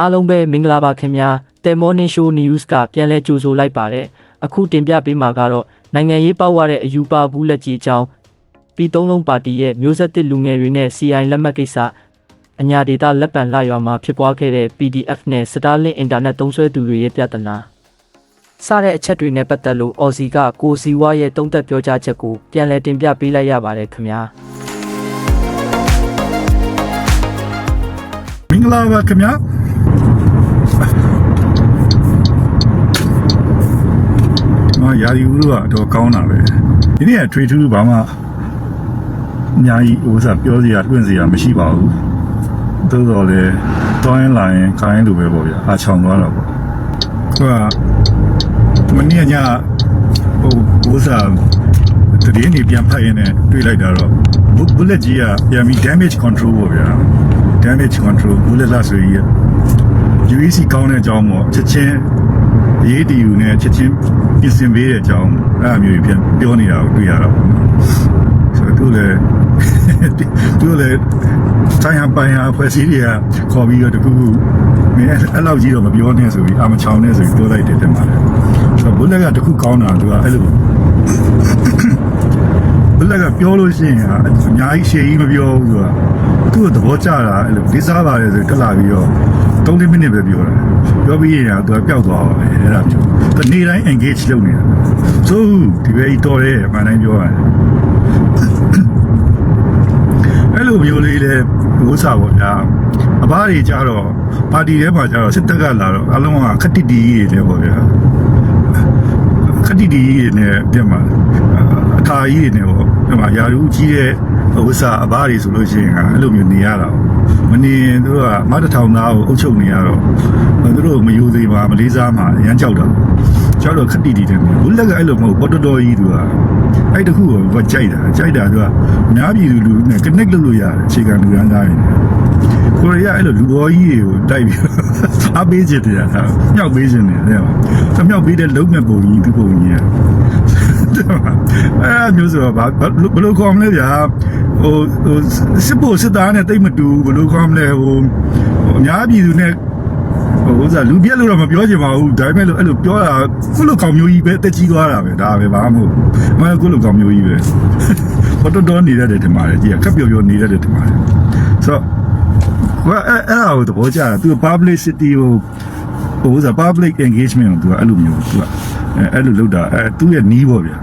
အားလုံးပဲမင်္ဂလာပါခင်ဗျာတယ်မော်နင်းရှိုး news ကပြန်လဲကြိုဆိုလိုက်ပါတယ်အခုတင်ပြပေးမှာကတော့နိုင်ငံရေးပေါက်ရတဲ့အယူပါဘူးလက်ကြီးအကြောင်းပြည်သုံးလုံးပါတီရဲ့မျိုးဆက်တစ်လူငယ်တွေနဲ့ CI လက်မှတ်ကိစ္စအညာဒေတာလက်ပံလာရွာမှာဖြစ်ပွားခဲ့တဲ့ PDF နဲ့ Starlink Internet သုံးစွဲသူတွေရဲ့ပြဿနာစတဲ့အချက်တွေနဲ့ပတ်သက်လို့ Aussie ကကိုစီဝါရဲ့တုံးသက်ပြောကြားချက်ကိုပြန်လည်တင်ပြပေးလိုက်ရပါတယ်ခင်ဗျာမင်္ဂလာပါခင်ဗျာ မယာရီဦးကတော့ကောင်းတာပဲဒီနေ့ကထွေထူးဘာမှအများကြီးဥစားပြောစရာတွင့်စရာမရှိပါဘူးသို့တော်လည်းတွိုင်းလာရင်ခိုင်းလိုပဲပေါ့ဗျာအားချောင်သွားတာပေါ့သူကမနေ့ညဟိုဥစားတတိယနေ့ပြန်ဖတ်ရင်လည်းတွေ့လိုက်တာတော့ bullet ကြီးကပြန်ပြီး damage control ပေါ့ဗျာ damage control bullet လားဆိုရင် UEC ကောင်းတဲ့အကြောင်းပေါ့ချက်ချင်း ADU နဲ့ချက်ချင်းပြင်ဆင်ပေးတဲ့အကြောင်းအဲ့အမျိုးကြီးပြန်ပြောနေတာကိုတွေ့ရတော့ဆိုတော့သူလည်းသူလည်းဆိုင်ဟန်ပိုင်ဟာဖွဲ့စည်းတွေကခေါ်ပြီးတော့တကူကူမင်းအဲ့လောက်ကြီးတော့မပြောနဲ့ဆိုပြီးအာမချောင်းနဲ့ဆိုပြီးပြောလိုက်တယ်တင်ပါတယ်ဆိုတော့ bullet ကတခုကောင်းတာသူကအဲ့လိုဘလကပြောလို့ရှိရင်ဟာအများကြီးရှေ့ကြီးမပြောဘူးသူကသူ့ကိုသဘောကျတာအဲ့လိုဒီစားပါတယ်ဆိုတက်လာပြီးတော့ 3မိနစ်ပဲပြောတာပြောပြီးရင်ဟာသူကပျောက်သွားပါပဲအဲ့ဒါမျိုးသူနေတိုင်း engage လုပ်နေတာဆိုဒီပဲတော်တယ်အမှန်တိုင်းပြောရတယ်အဲ့လိုမျိုးလေးလေဘိုးစားပေါ့ဗျာအဘတွေကြတော့ပါတီထဲမှာကြတော့စစ်တပ်ကလာတော့အလုံးကခက်တိတီကြီးတွေပေါ့ဗျာခတိတီကြီးနဲ့ပြတ်မှာအထာကြီးတွေနဲ့ပေါ့ဒီမှာယာရုကြီးတဲ့ဝစ္စအဘားတွေဆိုလို့ရှိရင်ကအဲ့လိုမျိုးနေရတာ မနေရင်သူတို့ကမတ်တထောင်သားကိုအုပ်ချုပ်နေရတော့သူတို့မယူသေးပါမလေးစားမှာအရန်ကြောက်တာကြောက်တော့ခတိတီတယ်ဘူးလက်ကအဲ့လိုမဟုတ်ပေါ်တော်တော်ကြီးသူကအဲ့တခုကိုကြိုက်တာကြိုက်တာသူကအများပြည်သူလူနဲ့ connect လုပ်လို့ရတယ်အခြေခံလူရန်သားတွေကိုရီးယားအဲ့လိုလူဘောကြီးတွေကိုတိုက်ပြီးအပေးချင်တယ်ဟာမြောက်ပေးချင်တယ်တဲ့။မြောက်ပေးတဲ့လုံးမဲ့ပုံကြီးဒီပုံကြီး အဲ့မျိုးဆိုတော့ဘာဘယ်လိုခေါ်မလဲဗျာဟိုဟိုစစ်ဖို့စစ်သားနဲ့တိတ်မတူဘယ်လိုခေါ်မလဲဟိုအများပြည်သူနဲ့ဟိုဥစားလူပြက်လို့တော့မပြောချင်ပါဘူးဒါပေမဲ့လို့အဲ့လိုပြောတာခုလိုကောင်မျိုးကြီးပဲတက်ကြီးသွားတာပဲဒါပဲဘာမှမဟုတ်မခုလိုကောင်မျိုးကြီးပဲဘာတော်တော်နေရတယ်ဒီမှာလေကြီးကခက်ပြော်ပြော်နေရတယ်ဒီမှာဆိုတော့ဘာအဲ့အဲ့ဟာကိုသဘောကျတာသူ publicity ကိုဟိုဥစား public engagement ကိုသူကအဲ့လိုမျိုးသူက အဲ့လိုလုပ်တာအဲသူ့ရဲ့နီးပေါ့ဗျာ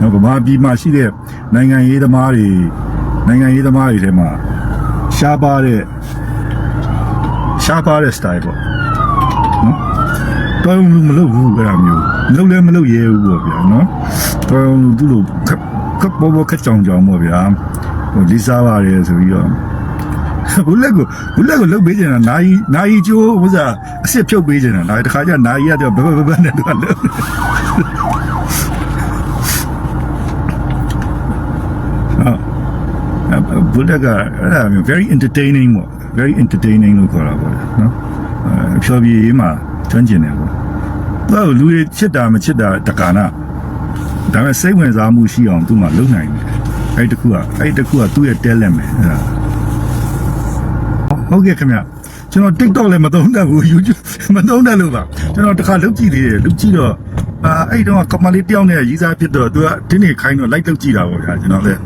နော်ဗမာပြည်မှာရှိတဲ့နိုင်ငံရေးသမားတွေနိုင်ငံရေးသမားတွေထဲမှာရှားပါတဲ့ရှားပါတဲ့ style ပေါ့နော်တော်ရုံလူမလုပ်ဘူးအဲ့လိုမျိုးလုပ်လည်းမလုပ်ရဲဘူးပေါ့ဗျာနော်တော်ရုံလူသူ့လိုခက်ခက်ပေါ်ပေါ်ခက်ကြောင်ကြောင်ပေါ့ဗျာဟိုလိစားပါတယ်ဆိုပြီးတော့ ဘူးလက်ကိုဘူးလက်ကိုလုတ်ပေးကြတာနာယီနာယီကျိုးဥစားအစ်စ်ဖြုတ်ပေးကြတာဒါတခါကျနာယီကတော့ဘဘဘဘနဲ့တော့လုတ်ဘူးလက်ကအဲ့ဒါမျိုး very entertaining ပေါ့ very entertaining လို့ခေါ်တာပေါ့နော်အဖြောပြေးမှာကျွမ်းကျင်တယ်ပေါ့သူကလူတွေချစ်တာမချစ်တာတက္ကနာဒါပေမဲ့စိတ်ဝင်စားမှုရှိအောင်သူ့မှာလုပ်နိုင်တယ်အဲ့တခုကအဲ့တခုကသူ့ရဲ့ talent ပဲအဲ့ဒါ ဟုတ်ကဲ့ခင်ဗျကျွန်တော် TikTok လည်းမသုံးတတ်ဘူး YouTube မသုံးတတ်လို့ပါကျွန်တော်တစ်ခါလုပ်ကြည့်သေးတယ်လုပ်ကြည့်တော့အာအဲ့တော့ကမလေးတယောက်နဲ့ရီးစားဖြစ်တော့သူကတင်းနေခိုင်းတော့ like လုပ်ကြည့်တာပေါ့ဗျာကျွန်တော်လည်း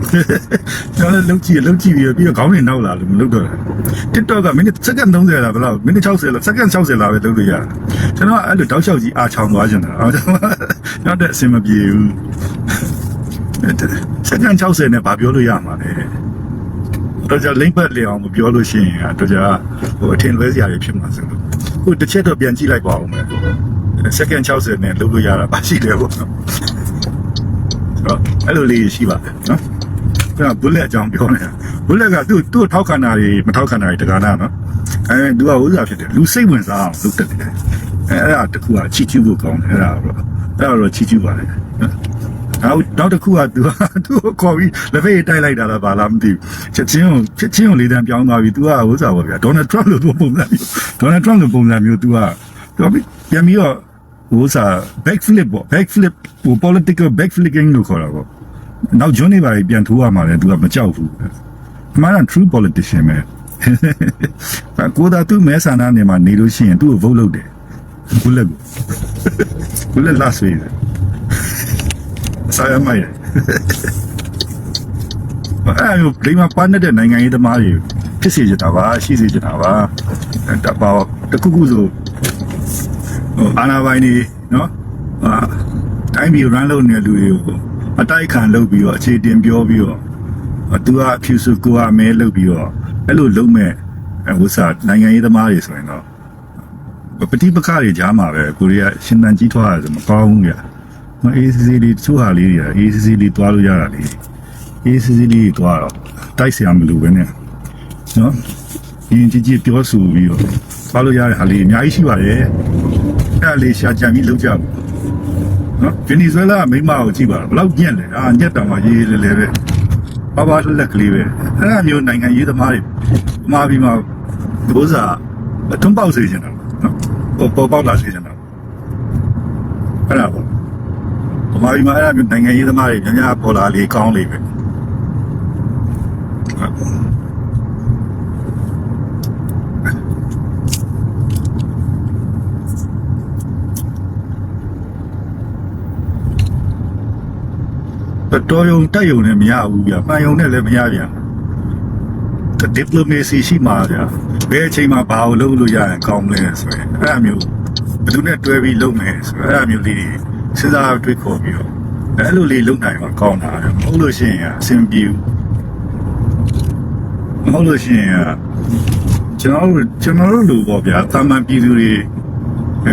ကျွန်တော်လည်းလုပ်ကြည့်လုပ်ကြည့်ပြီးတော့ပြီးတော့ခေါင်းတွေနောက်လာလို့မလုပ်တော့ဘူး TikTok ကမိနစ်စက္ကန့်30လားဘယ်လောက်မိနစ်60လားစက္ကန့်60လားပဲလုပ်လို့ရတယ်ကျွန်တော်ကအဲ့လိုတောက်လျှောက်ကြီးအားချောင်းသွားချင်တာကျွန်တော်တဲ့အဆင်မပြေဘူးစက္ကန့်60နဲ့ဗာပြောလို့ရမှာလေ တော့ကြလိမ့်ပတ်လေအောင်မပြောလို့ရှိရင်တော့ကြဟိုအထင်လွဲစရာတွေဖြစ်မှာဆိုလို့ဟိုတစ်ချက်တော့ပြန်ကြည့်လိုက်ပါဦးမယ်စက္ကန့်60နဲ့လုပ်လို့ရတာပါရှိတယ်ပေါ့နော်အဲ့လိုလေးရှိပါတယ်နော်ကျွန်တော် bullet အကြောင်းပြောနေတာ bullet ကသူ့သူ့ထောက်ခံတာတွေမထောက်ခံတာတွေတက္ကနာနော်အဲသူကဥစားဖြစ်တယ်လူစိတ်ဝင်စားအောင်လုပ်တတ်တယ်အဲအဲ့ဒါတခုကချီချူဖို့ကောင်းတယ်အဲ့ဒါတော့အဲ့ဒါတော့ချီချူပါလေနော က်နောက်တစ်ခုကသူကသူ့ကိုခေါ်ပြီးလက်ဖေးတိုက်လိုက်တာလားဘာလားမသိဘူးချက်ချင်းကိုချက်ချင်းကိုလေးတန်းပြောင်းသွားပြီးသူကဥစားပါဗျာဒေါ်နယ်ထရမ့်လိုပုံစံမျိုးဒေါ်နယ်ထရမ့်လိုပုံစံမျိုးသူကပြောပြီးပြန်ပြီးတော့ဥစား back flip ပေါ့ back flip ဟို political back flipping လို့ခေါ်တာပေါ့နောက်ဂျွန်းနေပါပြန်ထိုးရမှာလေသူကမကြောက်ဘူးအမှန်က true politician ပဲကိုသာသူ့မဲဆန္ဒနေမှာနေလို့ရှိရင်သူ့ကိုဗုတ်လုပ်တယ်ဘူးလက်ကိုဘူးလက်လာဆွေးတယ် ဆရာမရအဲ့လိုဒီမှာပန်းတဲ့နိုင်ငံရေးသမားတွေဖြစ်စေချင်တာပါရှိစေချင်တာပါတပါတခုခုဆိုဟိုအာနာပိုင်နေနော်အာတိုင်းပြည် run လုပ်နေတဲ့လူတွေကိုအတိုက်ခံလုပ်ပြီးတော့အခြေတင်ပြောပြီးတော့သူကအဖြူစုကိုကမဲလုပ်ပြီးတော့အဲ့လိုလုပ်မဲ့ဟိုစားနိုင်ငံရေးသမားတွေဆိုရင်တော့ပဋိပက္ခတွေကြားမှာပဲကိုရီးယားရှင်သန်ကြီးထွားရတယ်မကောင်းဘူးကြာမ အေးစစ်စစ်လေးတချို့ဟာလေးတွေကအေးစစ်စစ်လေးသွားလို့ရတာလေးအေးစစ်စစ်လေးသွားတော့တိုက်ဆရာမလို့ပဲနဲ့နော်ရင်ကြည်ကြည်ပြောဆိုပြီးတော့သွားလို့ရတဲ့ဟာလေးအများကြီးရှိပါတယ်အဲ့ဒါလေးရှာကြံပြီးလုပ်ကြပါနော်ဗင်နီဇွဲလားမိမကိုကြည့်ပါဘလောက်ညက်လဲအာညက်တောင်မှရေးလေလေပဲဘာဘာလက်ကလေးပဲအဲ့ဒါမျိုးနိုင်ငံရေးသမားတွေမှားပြီးမှဒုစားအထွန်းပေါက်စေချင်တာနော်ပေါ်ပေါက်လာစေချင်တာအဲ့ဒါပေါ့ မာပြည်မှာအဲ့ဒါမျိုးနိုင်ငံရေးသမားတွေညညပေါ်လာလေကောင်းလေပဲတော်ရုံတက်ရုံနဲ့မရဘူးဗျပန်ရုံနဲ့လည်းမရဗျဒီပလိုမေစီရှိမှာဗျဘယ်အချိန်မှာဘာလို့လုပ်လို့ရရင်ကောင်းမလဲဆိုရင်အဲ့အမျိုးဘယ်သူနဲ့တွဲပြီးလုပ်မယ်ဆိုတော့အဲ့အမျိုးလေး စဉ်းစားတွေးခေါ်ပြီးတော့အဲ့လိုလေးလုပ်နိုင်မှာကောင်းတာမဟုတ်လို့ရှိရင်အဆင်ပြေမဟုတ်လို့ရှိရင်ကျွန်တော်တို့ကျွန်တော်တို့လူပေါ့ဗျာတာမန်ပြည်သူတွေ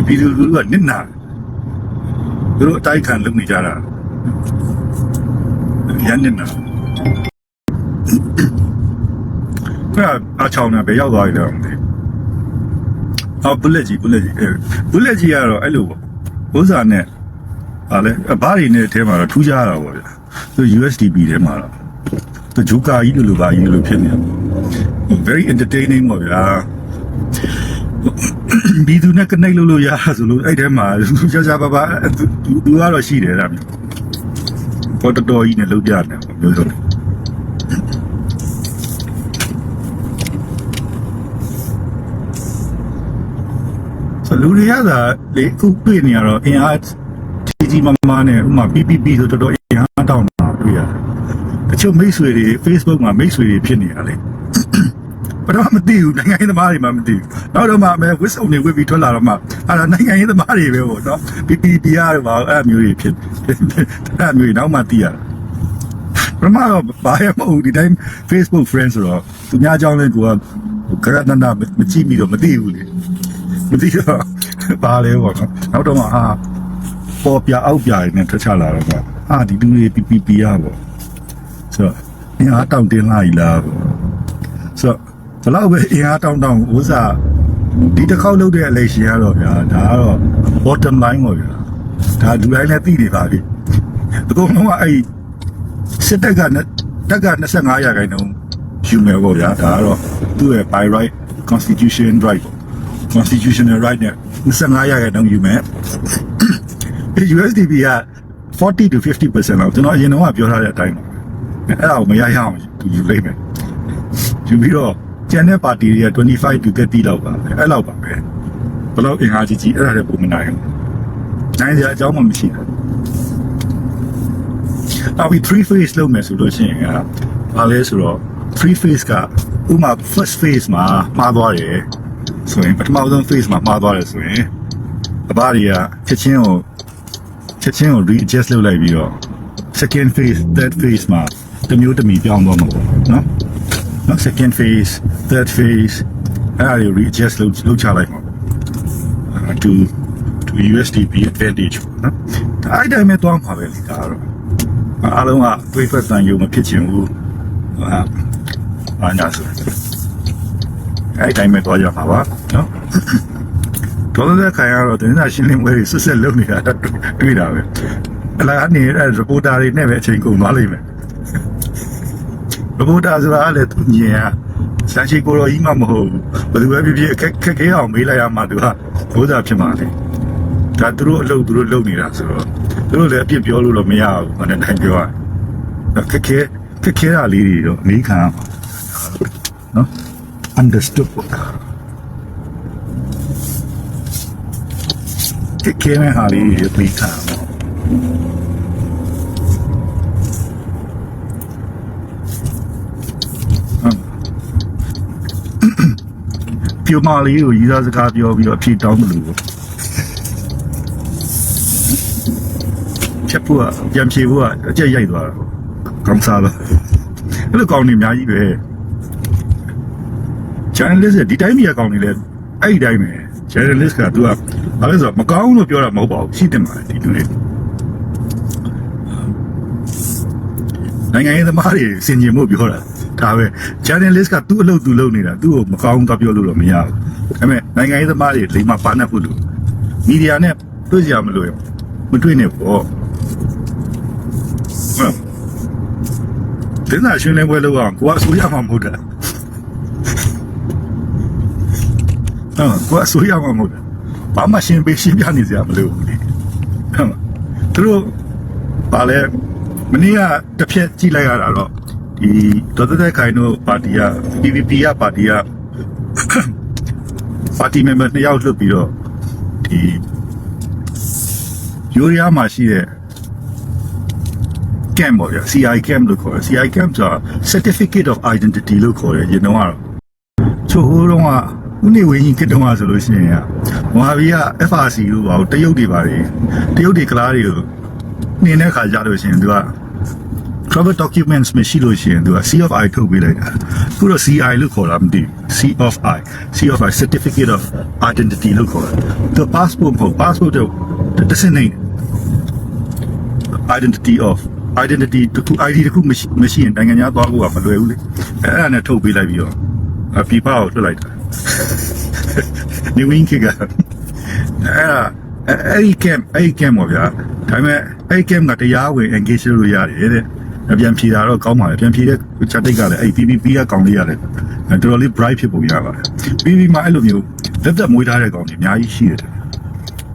ပြည်သူလူထုကနစ်နာသူတို့အတိုက်ခံလုပ်နေကြတာရန်နေတာအဲ့အချောင်းနဲ့ပဲရောက်သွားပြီတော့မသိအော်ဘုလက်ကြီးဘုလက်ကြီးအဲဘုလက်ကြီးကတော့အဲ့လိုပေါ့ဥစ္စာနဲ့ ဟာလေအဘားတွေနဲ့အဲထဲမှာတော့ထူးခြားတာပေါ့ဗျာသူ USDP ထဲမှာတော့သူဂျူကာကြီးလိုလိုပါကြီးလိုဖြစ်နေတာ very entertaining ပေါ့ဗျာဘီသူနဲ့ connect လုပ်လို့ရဆိုလို့အဲ့ထဲမှာရှာရှာပါပါသူသူကတော့ရှိတယ်ဒါမျိုးပေါ်တော်တော်ကြီးနဲ့လုပ်ပြတယ်မျိုးစုံဆိုလူတွေကသာလေခုတွေ့နေရတော့အင်အား ကြီးကြီးမားမားနဲ့ဥမာ PPP ဆိုတော်တော်အင်အားတောင်းတာတွေ့ရတယ်တချို့မိတ်ဆွေတွေ Facebook မှာမိတ်ဆွေတွေဖြစ်နေရလေဘယ်တော့မသိဘူးနိုင်ငံရေးသမားတွေမှမသိဘူးနောက်တော့မှအဲဝစ်စုံတွေဝစ်ပြီးထွက်လာတော့မှအဲ့ဒါနိုင်ငံရေးသမားတွေပဲပေါ့နော် PPP ရတော့ပါအဲ့မျိုးတွေဖြစ်အဲ့မျိုးတွေနောက်မှသိရတာပထမတော့ဘာရမဟုတ်ဒီတိုင်း Facebook friends ဆိုတော့သူများအကြောင်းလဲကိုကကရတနာမကြည့်မိတော့မသိဘူးလေမသိတော့ဘာလဲပေါ့နော်နောက်တော့မှအာ ပေါ်ပြအောက်ပြရနေထွက်ချလာတော့ကအာဒီလူတွေ PPP ရပေါ့ဆိုတော့အင်အားတောင့်တင်းလာ E လားပေါ့ဆိုတော့ဘလောက်ပဲအင်အားတောင့်တောင့်ဥစားဒီတစ်ခေါက်လုပ်တဲ့အလေးရှင်ကတော့ဗျာဒါကတော့ bottom line ပေါ့ဗျာဒါလူတိုင်းလည်းသိနေပါပြီအကုန်လုံးကအဲ့စစ်တပ်ကတက်က25ရာခိုင်နှုန်းယူမယ်ပေါ့ဗျာဒါကတော့သူ့ရဲ့ by right constitution right ပေါ့ constitutional right နဲ့25ရာခိုင်နှုန်းယူမယ် USDP က40 to 50%လောက်ကျွန်တော်အရင်တော့ပြောထားတဲ့အတိုင်းပါအဲ့ဒါကိုမရရအောင်သူယူလိုက်မယ်ယူပြီးတော့ကျန်တဲ့ပါတီတွေက25 to 30လောက်ပါပဲအဲ့လောက်ပါပဲဘယ်လောက်အင်အားကြီးကြီးအဲ့ဒါလည်းပုံမနိုင်ဘူးနိုင်စရာအကြောင်းမှမရှိဘူးနောက်ပြီး3 phase လုပ်မယ်ဆိုလို့ရှိရင်ကဘာလဲဆိုတော့3 phase ကဥမာ first phase မှာမှားသွားတယ်ဆိုရင်ပထမဆုံး phase မှာမှားသွားတယ်ဆိုရင်အဘတွေကချက်ချင်းကို ချက်ချင်းကို readjust လုပ်လိုက်ပြီးတော့ second phase third phase မှာတစ်မျိုးတစ်မီပြောင်းသွားမှာပေါ့နော်နော် second phase third phase အဲ့ဒါတွေ readjust လုပ်လုပ်ချလိုက်မှာပေါ့ to to USDP advantage ပေါ့နော်ဒါအဲ့တိုင်းမဲ့သွားမှာပဲလေဒါတော့အားလုံးကတွေးဖက်တန်ရုံမဖြစ်ချင်ဘူးဟာဘာညာဆိုအဲ့တိုင်းမဲ့သွားရမှာပါနော် ဒေါ်လာခိုင်ရတော့တင်းစားရှင်းလင်းပွဲတွေဆက်ဆက်လုပ်နေတာတွေ့တာပဲအလားအနေနဲ့ reporter တွေနဲ့ပဲအချိန်ကုန်သွားလိမ့်မယ် reporter ဆိုတာလည်းသူညင်อ่ะစံချိကိုတော်ကြီးမှမဟုတ်ဘူးဘယ်သူပဲဖြစ်ဖြစ်အခက်ခက်ခဲအောင်မေးလိုက်ရမှသူကဘိုးစားဖြစ်မှာလေဒါသူတို့အလုပ်သူတို့လုပ်နေတာဆိုတော့သူတို့လည်းအပြစ်ပြောလို့တော့မရဘူးမနဲ့တိုင်းပြောရခက်ခဲခက်ခဲတာလေးတွေတော့အမေးခံရမှာနော် understood ဒီကဲမဲ့ဟာလေးပြေးထားပြိုမာလေးကိုရည်သားစကားပြောပြီးတော့အဖြေတောင်းတယ်လို့ပေါ့ချက်ဖို့ကပြန်ဖြေဖို့ကအကြက်ရိုက်သွားတာပေါ့ကောင်းစားလို့အဲ့လိုကောင်းနေအများကြီးပဲ journalist ဒီတိုင်းပြည်ကောင်းနေလဲအဲ့ဒီတိုင်းပဲ journalist ကသူကဘာလဲဆိုတော့မကောင်းလို့ပြောတာမဟုတ်ပါဘူးရှိတယ်မှာဒီလူတွေနိုင်ငံရေးသမားတွေစင်ကြင်မှုပြောတာဒါပဲ journalist ကသူ့အလုပ်သူလုပ်နေတာသူ့ကိုမကောင်းတော့ပြောလို့တော့မရဘူးဒါပေမဲ့နိုင်ငံရေးသမားတွေလိမ္မာပါနေဖို့လို့မီဒီယာနဲ့တွေ့ကြမလို့ရမတွေ့နဲ့ပေါ့ဟုတ်ဒီနာရှင်လည်းဝဲလို့အောင်ကိုကဆိုရမှာမဟုတ်တာ ဟုတ်ကိုကဆိုရမှာမဟုတ်တာဘာမှရှင်းပေးရှင်းပြနေစရာမလိုဘူးလေဟုတ်မှာသူတို့ပါလဲမနေ့ကတစ်ဖြက်ကြည့်လိုက်ရတာတော့ဒီဒေါ်သက်သက်ခိုင်တို့ပါတီက PVP ကပါတီကပါတီမန်ဘာနှစ်ယောက်လွတ်ပြီးတော့ဒီယူရီးယားမှာရှိတဲ့ camp ပေါ့ဗျာ CI camp လို့ခေါ်တယ် CI camp ဆိုတာ certificate of identity လို့ခေါ်တယ်ရင်တော့ကတော့ချို့ဟိုးတော့က ဦးနေဝင်းကြီးကတုံးကဆိုလို့ရှိရင်ကမဟာဗီက FRC လို့ပါတရုတ်တွေပါတယ်တရုတ်တွေကလားတွေကိုနေတဲ့ခါကြလို့ရှိရင်သူက travel documents မရှိလို့ရှိရင်သူက C of I ထုတ်ပေးလိုက်တာခုတော့ CI လို့ခေါ်တာမသိဘူး C of I C of I certificate of identity လို့ခေါ်တာသူ passport မဟုတ် passport တော့တစ်စနေ identity of identity တခု ID တခုမရှိမရှိရင်နိုင်ငံသားသွားဖို့ကမလွယ်ဘူးလေအဲ့ဒါနဲ့ထုတ်ပေးလိုက်ပြီးတော့အပြပကိုလွှတ်လိုက်တာ နေဝင်းကကအဲ့ဒါအဲ့ဒီ camp အဲ့ဒီ camp ပေါ့ဗျာဒါပေမဲ့အဲ့ဒီ camp ကတရားဝင် engage လုပ်လို့ရတယ်တဲ့အပြန်ဖြေတာတော့ကောင်းပါလေပြန်ဖြေတဲ့ချက်တိတ်ကလည်းအဲ့ PPP ကကောင်းလေးရတယ်တော်တော်လေး bright ဖြစ်ပုံရပါတယ် PPP မှာအဲ့လိုမျိုးလက်သက်မွေးထားတဲ့ကောင်တွေအများကြီးရှိတယ်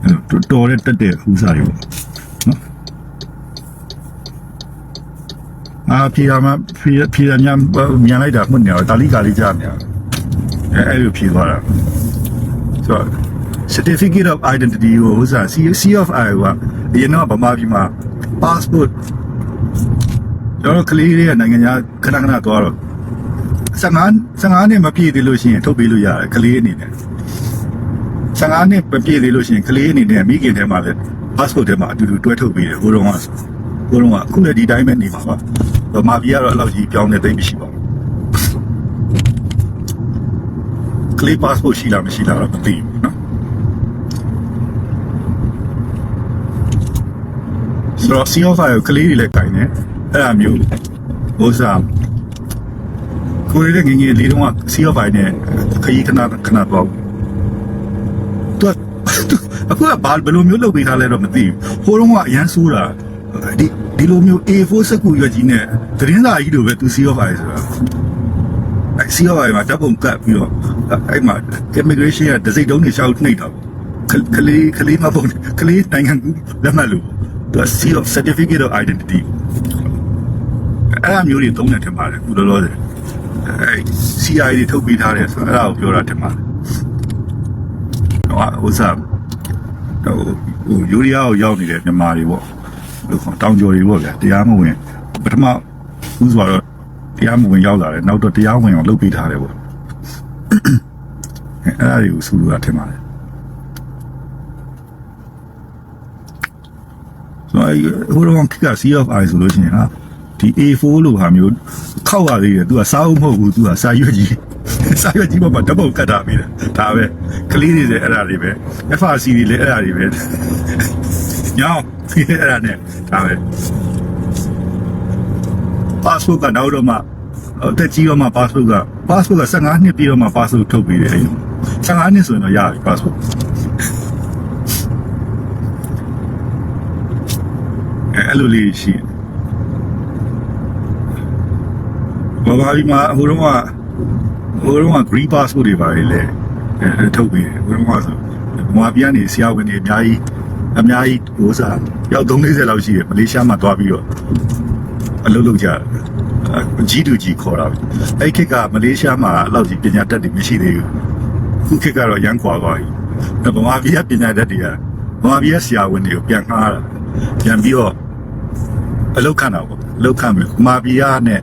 အဲ့တော်တော်တဲ့တက်တဲ့ဥစားတွေပေါ့နော်အာဖြေတာမှဖြေဖြေတာညမြန်လိုက်တာမှတ်နေတော့တာလီကာလေးကြားနေအဲ့အဲ့လိုဖြေသွားတာ ဆိုတော့ certificate of identity ကိုဥစား C C of I ကအရင်တော့ဗမာပြည်မှာ passport ကျွန်တော်ကလေးတွေကနိုင်ငံခြားခဏခဏသွားတော့15 15နှစ်မပြည့်သေးလို့ရှိရင်ထုတ်ပေးလို့ရတယ်ကလေးအနေနဲ့15နှစ်မပြည့်သေးလို့ရှိရင်ကလေးအနေနဲ့မိခင်ထဲမှာလည်း passport ထဲမှာအတူတူတွဲထုတ်ပေးတယ်ဟိုတုန်းကဆိုဟိုတုန်းကအခုလည်းဒီတိုင်းပဲနေမှာပါဗမာပြည်ကတော့အဲ့လောက်ကြီးပြောင်းနေသိမ့်မရှိပါဘူး လေး passport ရှိလားမရှိလားတော့မသိဘူးเนาะဆိုတော့ C of I ကိုကလေးတွေလည်းခြင်တယ်အဲ့ဒါမျိုးဟိုစားကိုရီးယားငယ်ငယ်လေးတုန်းက C of I နဲ့ခရီးခဏခဏပေါ့သူကအခုကဘာဘယ်လိုမျိုးလုပ်ပေးထားလဲတော့မသိဘူးဟိုတုန်းကအရန်ဆိုးတာဒီဒီလိုမျိုး A4 စက်ကူရွက်ကြီးနဲ့သတင်းစာကြီးလိုပဲသူ C of I ဆိုတာအဲ C of I မှာတပ်ပုံကတ်ပြီးတော့ အဲ့မှာ immigration ကဒစိတ်တုံးတွေရှောက်နှိပ်တာပေါ့ကလေးကလေးမပုံကလေးနိုင်ငံကူလက်မှတ်လို့သူက C of certificate of identity အဲ့အမျိုးတွေသုံးတယ်ထင်ပါတယ်ခုလောလောဆယ်အဲ CI တွေထုတ်ပေးထားတယ်ဆိုတော့အဲ့ဒါကိုပြောတာထင်ပါတယ်ဟိုဟိုစားဟိုဟိုယူရီးယားကိုရောက်နေတဲ့မြန်မာတွေပေါ့ဟိုတောင်ကျော်တွေပေါ့ဗျာတရားမဝင်ပထမဦးဆိုတော့တရားမဝင်ရောက်လာတယ်နောက်တော့တရားဝင်အောင်လုပ်ပေးထားတယ်ပေါ့ အဲ့ဒါတွေကိုဆူလို့ရထင်ပါတယ်ဆိုတော့ဟိုတော့က C of I ဆိုလို့ရှိရင်ဟာဒီ A4 လို့ဟာမျိုးခောက်ရသေးတယ်။ तू ကစားဦးမဟုတ်ဘူး။ तू ကစာရွက်ကြီး။စာရွက်ကြီးပေါ်မှာဓာတ်ပုံကတ်ထားပြီးတယ်။ဒါပဲ။ကလေးတွေလည်းအဲ့ဒါတွေပဲ။ FRC တွေလည်းအဲ့ဒါတွေပဲ။ညောင်းအဲ့ဒါနဲ့ဒါပဲ။ passport ကနောက်တော့မှအသက်ကြီးတော့မှ passport က passport က15နှစ်ပြီးတော့မှ passport ထုတ်ပြီးတယ်အဲ့လို 15နှစ်ဆိုရင်တော့ရပြီ passport အဲ့လိုလေးရှိတယ်ဘာဘာဒီမှာဟိုတော့ကဟိုတော့က green passport တွေပါလေလေအဲထုတ်ပြီးတယ်ဟိုတော့ကဆိုမွာပြန်နေဆရာဝန်တွေအများကြီးအများကြီးဟိုစားရောက်340လောက်ရှိတယ်မလေးရှားမှာသွားပြီးတော့အလုပ်လုပ်ကြတယ်ကြီးတူကြီးခေါ်တာပဲအဲ့ခေတ်ကမလေးရှားမှာအဲ့လောက်ကြီးပညာတတ်တွေမရှိသေးဘူး ခုခေတ်ကတော့ရန်ကွာသွားပြီအဲ့ဗမာပြည်ကပညာတတ်တွေကဗမာပြည်ကဆရာဝန်တွေကိုပြန်ငှားတာပြန်ပြီးတော့အလုပ်ခံတာပေါ့အလုပ်ခံပြီဗမာပြည်ကနဲ့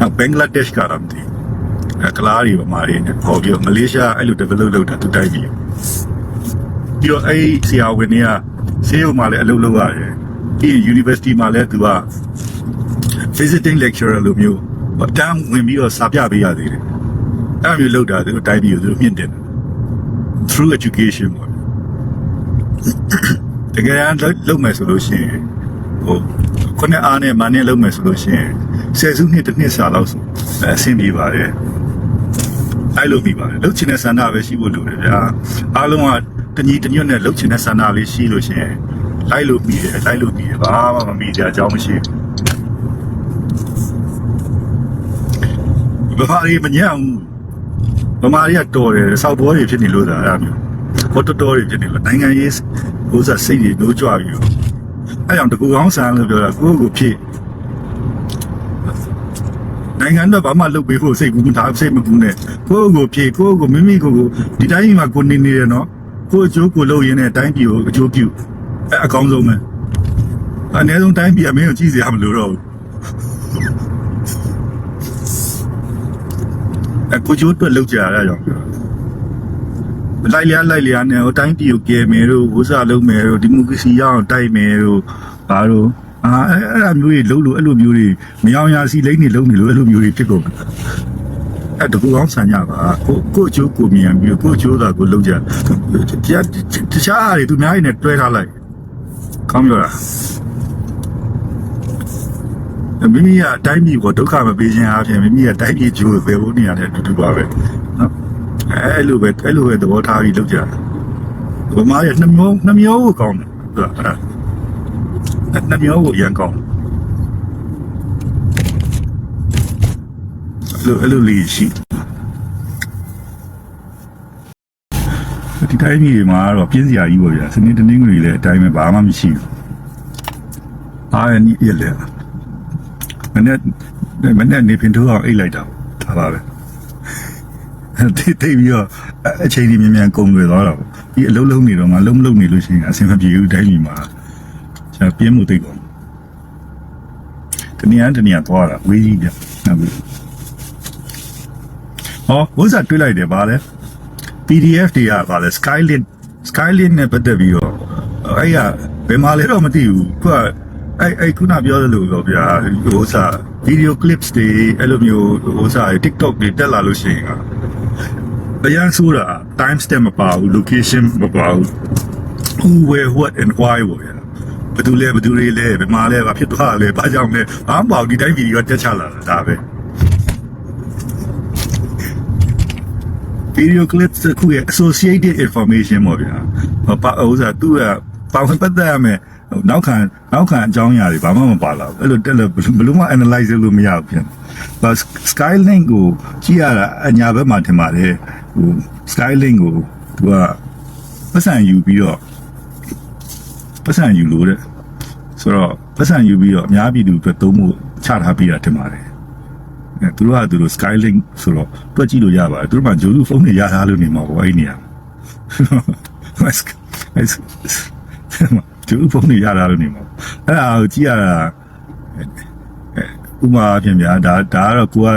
နောက်ဘင်္ဂလားဒေ့ရှ်ကတော့မသိဘူးအဲ့ကလားတွေဗမာတွေနဲ့ခေါ်ပြီးတော့မလေးရှားအဲ့လို develop လုပ်တာသူတိုက်ပြီးပြီးတော့အဲ့ဆရာဝန်တွေကဆေးရုံမှာလည်းအလုပ်လုပ်ရတယ်ပြီးရင် university မှာလည်းသူက visiting lecturer လိုမျိုးအတန်းဝင်ပြီးတော့စာပြပေးရသေးတယ်။အဲ့လိုမျိုးလုပ်တာသူတို့တိုင်းပြည်ကိုသူတို့မြင့်တင်တယ် through education ပေါ့။တကယ်တမ်းလုပ်မယ်ဆိုလို့ရှိရင်ဟိုခုနအားနဲ့မနဲ့လုပ်မယ်ဆိုလို့ရှိရင်ဆယ်စုနှစ်တစ်နှစ်စာလောက်ဆိုအဆင်ပြေပါတယ်။အဲ့လိုပြီးပါတယ်လှုပ်ချင်တဲ့ဆန္ဒပဲရှိဖို့လိုတယ်ဗျာ။အားလုံးကတညီတညွတ်နဲ့လှုပ်ချင်တဲ့ဆန္ဒလေးရှိလို့ရှိရင်လိုက်လို့ပြီးတယ်လိုက်လို့ပြီးတယ်ဘာမှမပြီးကြအကြောင်းမရှိဘူးဗမာတွေမညံ့ဘူး ဗမာတွေကတော်တယ်စောက်ဘောတွေဖြစ်နေလို့သာအဲ့မျိုးဟောတော်တော်တွေဖြစ်နေလို့နိုင်ငံရေးဥစ္စာစိတ်တွေနှိုးကြွပြီးတော့အဲ့ကြောင့်တကူကောင်းဆန်လို့ပြောတာကိုယ့်ကိုဖြစ်နိုင်ငံတော့ဘာမှလုပ်ပေးဖို့စိတ်ကူးဒါစိတ်မကူးနဲ့ကိုယ့်ကိုဖြစ်ကိုယ့်ကိုမိမိကိုယ်ကိုဒီတိုင်းမှာကိုနေနေတယ်နော်ကိုယ့်အကျိုးကိုလုပ်ရင်းနဲ့တိုင်းပြည်ကိုအကျိုးပြုအဲ့အကောင်းဆုံးပဲအနည်းဆုံးတိုင်းပြည်အမင်းကိုကြည့်စရာမလိုတော့ဘူး အခုကျိုးအတွက်လောက်ကြရတာကြောင့်ပြောလိုက်လျားလိုက်လျားနဲ့ဟိုတိုင်းပြည်ကိုကယ်မယ်တို့ဝစားလုံးမယ်တို့ဒီမိုကရေစီရအောင်တိုက်မယ်တို့ဘာတို့အာအဲ့အဲ့အမျိုးတွေလုံးလို့အဲ့လိုမျိုးတွေမယောင်ရာစီလိမ့်နေလုံးနေလို့အဲ့လိုမျိုးတွေဖြစ်ကုန်တယ်အဲ့တကူအောင်ဆန်ကြပါကိုကိုကျိုးကိုမြန်ပြီးကိုကျိုးတာကိုလုံးကြတရားတခြားအားတွေသူများတွေနဲ့တွဲထားလိုက်ကောင်းပြောတာ မိမိကအတိုင်းပြည်ကိုဒုက္ခမပေးခြင်းအပြင်မိမိကတိုင်းပြည်ကျိုးပဲဖို့နေရတယ်အတူတူပါပဲနော်အဲ့လိုပဲအဲ့လိုပဲသဘောထားပြီးလုပ်ကြတာဘမရဲ့နှမျိုးနှမျိုးကိုကောင်းတယ်အဲ့နှမျိုးကိုအရင်ကောင်းအဲ့လိုအဲ့လိုလေးရှိဒီတိုင်းကြီးမှာတော့ပြင်းစရာကြီးပေါ့ဗျာစနေတနင်္ဂနွေလည်းအတိုင်းပဲဘာမှမရှိဘူးအားရနေရလေ မနေ့မနေ့နေပင်ထိုးအောင်အိတ်လိုက်တာဒါပါပဲတိတ်တိတ်ပြီးတော့အချိန်ကြီးမြန်မြန်ကုန်လွယ်သွားတာပေါ့ဒီအလုံးလုံးနေတော့မှလုံးမလုံးနေလို့ရှိရင်အဆင်မပြေဘူးတိုင်းပြည်မှာကျန်ပြင်းမှုတိတ်ကုန်တနည်းအားတနည်းအားသွားတာဝေးကြီးပြဟုတ်ပြီဟောဝစားတွေးလိုက်တယ်ဗာလဲ PDF တွေကဗာလဲ Skylink Skylink နဲ့ပတ်သက်ပြီးတော့အဲ့ရဘယ်မှာလဲတော့မသိဘူးသူက အဲ့အဲ့ခုနပြောသလိုတော့ဗျာဟိုစား video clips တွေအဲ့လိုမျိုးဟိုစား TikTok တွေတက်လာလို့ရှိရင်ကအရန်ဆိုတာ time stamp မပါဘူး location မပါဘူး who where what and why ပေါ့ဗျာဘယ်သူလဲဘယ်သူတွေလဲဘယ်မှာလဲဘာဖြစ်သွားလဲဘာကြောင့်လဲဘာမှမပေါ့ဒီတိုင်းဗီဒီယိုတက်ချလာတာဒါပဲ video clips တခုရဲ့ associated information ပေါ့ဗျာဟောပါဥစားသူကပါဝင်ပတ်သက်ရမယ်ဟို နောက်ခံနောက်ခံအကြောင်းအရာတွေဘာမှမပါလာဘူးအဲ့လိုတက်လို့ဘယ်လို့မှ analyze လုပ်လို့မရဘူးပြန်ဘာ skylink ကိုကြည့်ရတာအညာဘက်မှာထင်ပါတယ်ဟို skylink ကိုသူကပတ်စံယူပြီးတော့ပတ်စံယူလို့တဲ့ဆိုတော့ပတ်စံယူပြီးတော့အများပြည်သူအတွက်သုံးဖို့ချထားပေးတာထင်ပါတယ်အဲသူတို့ကသူတို့ skylink ဆိုတော့တွက်ကြည့်လို့ရပါတယ်သူတို့မှဂျိုလူဖုန်းတွေရထားလို့နေမှာပေါ့အဲ့ဒီနေရာ သူဖုန်းနေရတာလို့နေမှာအဲ့ဒါကိုကြည့်ရတာဥမာအဖြစ်များဒါဒါကတော့ကိုက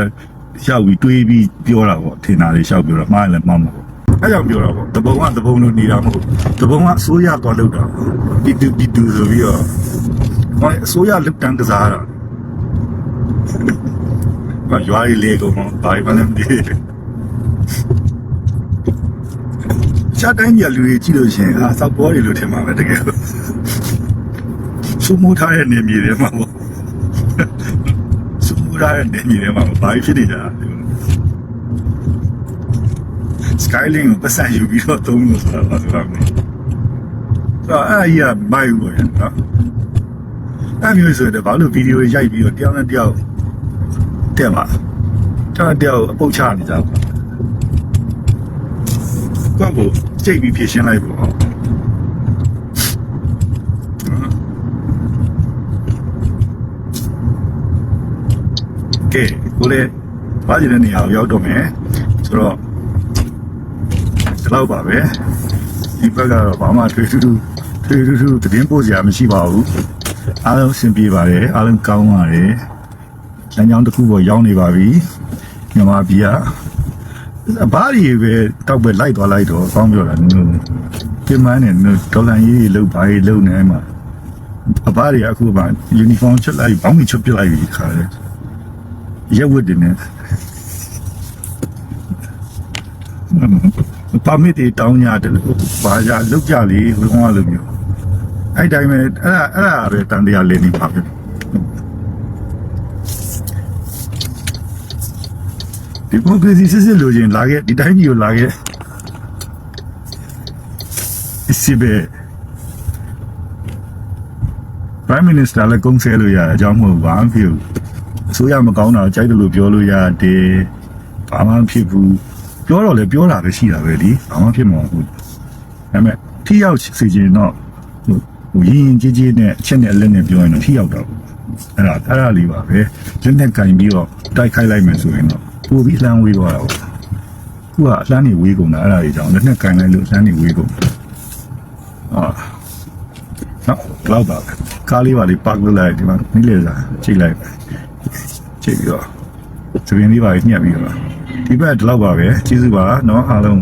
ရှောက်ပြီးတွေးပြီးပြောတာပေါ့ထင်တာလေးရှောက်ပြောတာမှားလည်းမှားမှာပေါ့အဲ့ကြောင့်ပြောတာပေါ့တပုံကတပုံလို့နေတာမဟုတ်တပုံကအစိုးရတော့လောက်တာဒီတူဒီတူဆိုပြီးတော့ဘာအစိုးရလုတ်တန်းကစားတာဘာရွာရီလေကုန်ဘာမှမသိ ဘူးရှာတိုင်းကြီးလူတွေကြည့်လို့ရှိရင်အာစောက်ပေါ်တွေလို့ထင်မှာပဲတကယ်စုမှုထားတဲ့နေမြေတွေမှာပေါ့စုမှုထားတဲ့နေမြေတွေမှာဘာဖြစ်နေကြလဲ Skylink ကိုပတ်စံယူပြီးတော့သုံးလို့ဆိုတာပါဆိုတာမျိုးဆိုတော့အဲ့အကြီးကမိုက်ဘူးပေါ့နော်အဲ့မျိုးဆိုတော့ဘာလို့ဗီဒီယိုရိုက်ပြီးတော့တယောက်နဲ့တယောက်တက်မှာတယောက်နဲ့တယောက်အပုတ်ချနေကြဘူး ကောက်ကိုကြိတ်ပြီးဖြည့်ရှင်းလိုက်ပေါ့ကဲကိုလည်းဘာကြည့်တဲ့နေရာကိုရောက်တော့မယ်ဆိုတော့ဒီလောက်ပါပဲဒီဘက်ကတော့ဘာမှထွေထူးထူးထွေထူးထူးသတင်းပို့စရာမရှိပါဘူးအားလုံးအဆင်ပြေပါတယ်အားလုံးကောင်းပါတယ်လမ်းကြောင်းတစ်ခုပေါ်ရောက်နေပါပြီမြန်မာပြည်ကအ ဘာကြီးပဲတောက်ပဲလိုက်သွားလိုက်တော့ကောင်းပြောတာနုပြင်မနဲ့နုဒေါ်လာကြီးတွေလောက်ပါကြီးလုံနေမှာအဘာကြီးအခုမှယူနီဖောင်းချက်လိုက်ဘောင်းမီချက်ပြလိုက်ပြီခါတယ်ရက်ဝတ်တယ်နဲ့ပါမစ်တွေတောင်းကြတယ်လို့ဘာကြလောက်ကြလေဘယ်ကောင်ကလိုမျိုးအဲ့တိုင်းပဲအဲ့ဒါအဲ့ဒါပဲတန်တရားလင်းနေပါပဲ ဒီမိုကရေစီစစ်စစ်လိုချင်လာခဲ့ဒီတိုင်းကြီးကိုလာခဲ့စီပဲ Prime Minister လည်းကုန်းဆဲလို့ရအကြောင်းမဟုတ်ဘာမှမဖြစ်ဘူးအစိုးရမကောင်းတာကြိုက်တယ်လို့ပြောလို့ရတယ်ဘာမှမဖြစ်ဘူးပြောတော့လေပြောတာပဲရှိတာပဲဒီဘာမှဖြစ်မှာမဟုတ်ဘူးဒါပေမဲ့ထိရောက်စီခြင်းတော့ဟိုဟိုရင်းရင်ကြီးကြီးနဲ့အချက်နဲ့အလက်နဲ့ပြောရင်တော့ထိရောက်တော့အဲ့ဒါအဲ့ဒါလေးပါပဲလက်နဲ့ကင်ပြီးတော့တိုက်ခိုက်လိုက်မယ်ဆိုရင်တော့ ပိုပြီးလှမ်းဝေးသွားတာပေါ့ခုကအလှမ်းနေဝေးကုန်တာအဲ့ဒါကြီးကြောင့်လက်နဲ့ကင်လိုက်လို့လှမ်းနေဝေးကုန်အာနော်တော့ပါပဲကားလေးပါလေးပတ်လို့လိုက်ဒီမှာမိလေစာချိန်လိုက်ချိန်ပြီးတော့သပင်းလေးပါလေးညှက်ပြီးတော့ဒီဘက်ဒီလောက်ပါပဲကျေးဇူးပါနော်အားလုံး